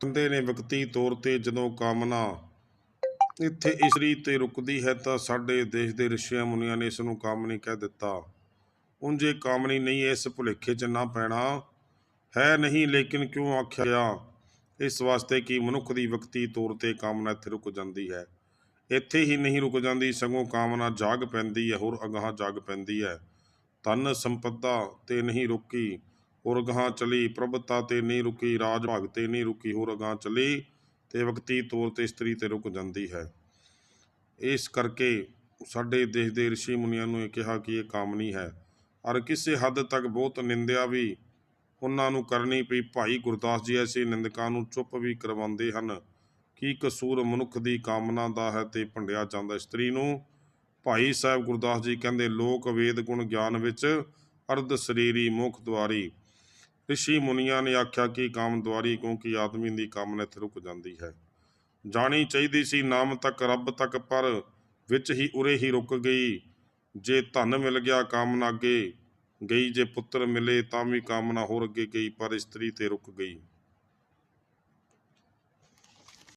ਕਹਿੰਦੇ ਨੇ ਵਕਤੀ ਤੌਰ ਤੇ ਜਦੋਂ ਕਾਮਨਾ ਇੱਥੇ ਇਸਰੀ ਤੇ ਰੁਕਦੀ ਹੈ ਤਾਂ ਸਾਡੇ ਦੇਸ਼ ਦੇ ਰਿਸ਼ੀਆਂ ਮੁਨੀਆਂ ਨੇ ਇਸ ਨੂੰ ਕਾਮਨੀ ਕਹਿ ਦਿੱਤਾ। ਉਂਝੇ ਕਾਮਨੀ ਨਹੀਂ ਇਸ ਭੁਲੇਖੇ 'ਚ ਨਾ ਪੈਣਾ, ਹੈ ਨਹੀਂ ਲੇਕਿਨ ਕਿਉਂ ਆਖਿਆ? ਗਿਆ ਇਸ ਵਾਸਤੇ ਕਿ ਮਨੁੱਖ ਦੀ ਵਕਤੀ ਤੌਰ ਤੇ ਕਾਮਨਾ ਇੱਥੇ ਰੁਕ ਜਾਂਦੀ ਹੈ। ਇੱਥੇ ਹੀ ਨਹੀਂ ਰੁਕ ਜਾਂਦੀ, ਸਗੋਂ ਕਾਮਨਾ ਜਾਗ ਪੈਂਦੀ ਹੈ, ਹੋਰ ਅਗਾਹ ਜਾਗ ਪੈਂਦੀ ਹੈ। ਧਨ ਸੰਪਦਾ ਤੇ ਨਹੀਂ ਰੁਕੀ ਹੋਰ ਅਗਾਹ ਚਲੀ, ਪ੍ਰਭਤਾ ਤੇ ਨਹੀਂ ਰੁਕੀ, ਰਾਜ ਭਾਗ ਤੇ ਨਹੀਂ ਰੁਕੀ, ਹੋਰ ਅਗਾਹ ਚਲੀ ਤੇ ਵਕਤੀ ਤੌਰ ਤੇ ਇਸਤਰੀ ਤੇ ਰੁਕ ਜਾਂਦੀ ਹੈ। ਇਸ ਕਰਕੇ ਸਾਡੇ ਦੇਸ਼ ਦੇ ઋષਿ ਮੁਨੀਆਂ ਨੂੰ ਇਹ ਕਿਹਾ ਕਿ ਇਹ ਕਾਮਨੀ ਹੈ। ਔਰ ਕਿਸੇ ਹੱਦ ਤੱਕ ਬਹੁਤ ਨਿੰਦਿਆ ਵੀ ਉਹਨਾਂ ਨੂੰ ਕਰਨੀ ਪਈ। ਭਾਈ ਗੁਰਦਾਸ ਜੀ ਐਸੇ ਨਿੰਦਕਾਂ ਨੂੰ ਚੁੱਪ ਵੀ ਕਰਵਾਉਂਦੇ ਹਨ ਕੀ ਕਸੂਰ ਮਨੁੱਖ ਦੀ ਕਾਮਨਾ ਦਾ ਹੈ ਤੇ ਭੰਡਿਆ ਜਾਂਦਾ ਇਸਤਰੀ ਨੂੰ। ਭਾਈ ਸਾਹਿਬ ਗੁਰਦਾਸ ਜੀ ਕਹਿੰਦੇ, ਲੋਕ ਵੇਦ ਗੁਣ ਗਿਆਨ ਵਿੱਚ ਅਰਧ ਸਰੀਰੀ ਮੁਖ ਦੁਆਰੀ ਰਿਸ਼ੀ ਮੁਨੀਆਂ ਨੇ ਆਖਿਆ ਕਿ ਕਾਮ ਦੁਆਰੀ ਕਿਉਂਕਿ ਆਦਮੀ ਦੀ ਕਾਮਨਾ ਇੱਥੇ ਰੁਕ ਜਾਂਦੀ ਹੈ। ਜਾਣੀ ਚਾਹੀਦੀ ਸੀ ਨਾਮ ਤੱਕ ਰੱਬ ਤੱਕ, ਪਰ ਵਿੱਚ ਹੀ ਉਰੇ ਹੀ ਰੁਕ ਗਈ। ਜੇ ਧਨ ਮਿਲ ਗਿਆ ਕਾਮਨਾ ਅੱਗੇ, ਗਈ ਜੇ ਪੁੱਤਰ ਮਿਲੇ ਤਾਂ ਵੀ ਕਾਮਨਾ ਹੋਰ ਅੱਗੇ ਗਈ, ਪਰ ਇਸਤਰੀ ਤੇ ਰੁਕ ਗਈ।